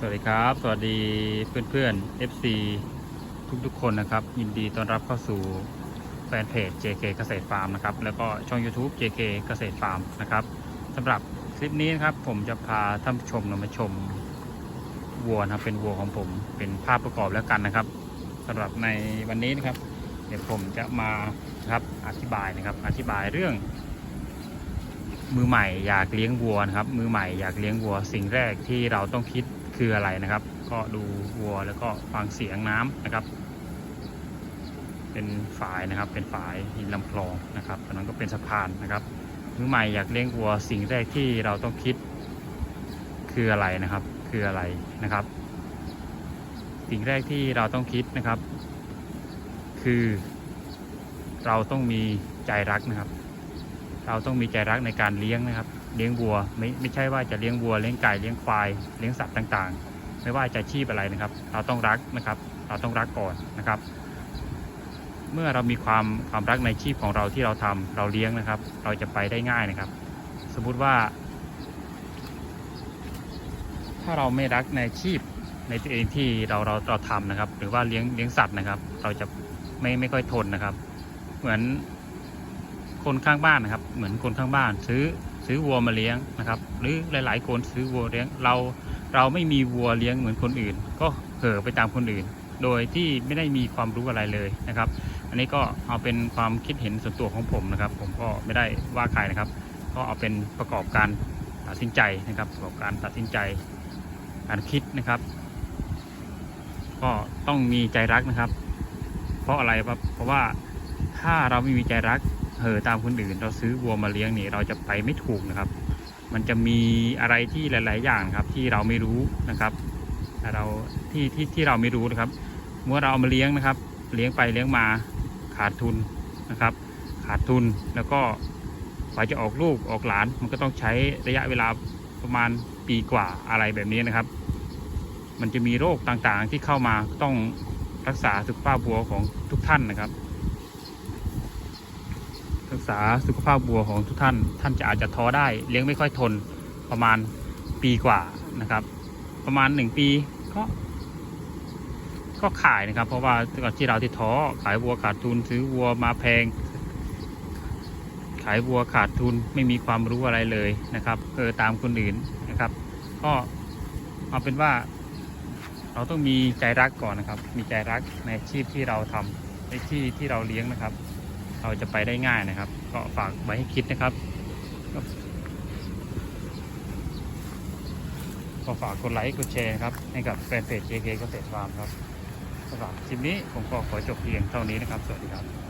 สวัสดีครับ สวัสดีเพื่อนๆ FC ทุกๆคนนะครับ ยินดีต้อนรับเข้าสู่แฟนเพจ JK เกษตรฟาร์มนะครับ แล้วก็ช่อง YouTube JK เกษตรฟาร์มนะครับสำหรับคลิปนี้นะครับ ผมจะพาท่านผู้ชมมาชมวัวนะครับเป็นวัวของผมเป็นภาพประกอบแล้วกันนะครับสำหรับในวันนี้นะครับ เดี๋ยวผมจะมาครับอธิบายนะครับ อธิบายเรื่อง มือใหม่อยากเลี้ยงวัวนะครับ มือใหม่อยากเลี้ยงวัว สิ่งแรกที่เราต้องคิด คืออะไรนะครับ ก็ดูวัวแล้วก็ฟังเสียงน้ำนะครับ เป็นฝายนะครับ เป็นฝายหินลำคลองนะครับตอนนั้นก็เป็นสะพานนะครับมือใหม่อยากเลี้ยงวัวสิ่งแรกที่เราต้องคิด คืออะไรนะครับ คืออะไรนะครับ สิ่งแรกที่เราต้องคิดนะครับ คือ เราต้องมีใจรักนะครับ เราต้องมีใจรักในการเลี้ยงนะครับ เลี้ยงวัวไม่ไม่ใช่ว่าจะเลี้ยงวัวเลี้ยงไก่เลี้ยงควายเลี้ยงสัตว์ต่างๆ ไม่ว่าจะชีพอะไรนะครับ เราต้องรักนะครับ เราต้องรักก่อนนะครับ เมื่อเรามีความความรักในชีพของเราที่เราทำเราเลี้ยงนะครับ เราจะไปได้ง่ายนะครับ สมมุติว่า ถ้าเราไม่รักในชีพในตัวเองที่เราเราเราทำนะครับ หรือว่าเลี้ยงเลี้ยงสัตว์นะครับ เราจะไม่ไม่ค่อยทนนะครับ เหมือน คนข้างบ้านนะครับ เหมือนคนข้างบ้าน ซื้อซื้อวัวมาเลี้ยงนะครับ หรือหลาย ๆ คนซื้อวัวเลี้ยงเราเราไม่มีวัวเลี้ยงเหมือนคนอื่น ก็เห่อไปตามคนอื่น โดยที่ไม่ได้มีความรู้อะไรเลยนะครับ อันนี้ก็เอาเป็นความคิดเห็นส่วนตัวของผมนะครับ ผมก็ไม่ได้ว่าใครนะครับ ก็เอาเป็นประกอบการตัดสินใจนะครับ ประกอบการตัดสินใจการคิดนะครับ ก็ต้องมีใจรักนะครับ เพราะอะไรครับเพราะว่าถ้าเราไม่มีใจรัก เหอตามคนอื่น เราซื้อวัวมาเลี้ยงนี่เราจะไปไม่ถูกนะครับ มันจะมีอะไรที่หลาย ๆ อย่างครับที่เราไม่รู้นะครับเราที่ที่ที่เราไม่รู้นะครับเมื่อเราเอามาเลี้ยงนะครับ เลี้ยงไปเลี้ยงมาขาดทุนนะครับ ขาดทุนแล้วก็กว่าจะออกลูกออกหลาน มันก็ต้องใช้ระยะเวลาประมาณปีกว่าอะไรแบบนี้นะครับ มันจะมีโรคต่างๆที่เข้ามาต้องรักษาสุขภาพวัวของทุกท่านนะครับ รักษาสุขภาพวัวของทุกท่าน ท่านจะอาจจะท้อได้ เลี้ยงไม่ค่อยทนประมาณปีกว่านะครับ ประมาณหนึ่งปีก็ก็ขายนะครับ เพราะว่าก่อนที่เราที่ท้อขายวัวขาดทุนซื้อวัวมาแพง ขายวัวขาดทุนไม่มีความรู้อะไรเลยนะครับเออตามคนอื่นนะครับ ก็เอาเป็นว่า เราต้องมีใจรักก่อนนะครับ มีใจรักในอาชีพที่เราทำในที่ที่เราเลี้ยงนะครับ เราจะไปได้ง่ายนะครับ ก็ฝากไว้ให้คิดนะครับ ก็ฝากกดไลค์กดแชร์นะครับ ให้กับแฟนเพจ JK เกษตรฟาร์มครับสำหรับคลิปนี้ผมก็ขอจบเพียงเท่านี้นะครับ สวัสดีครับ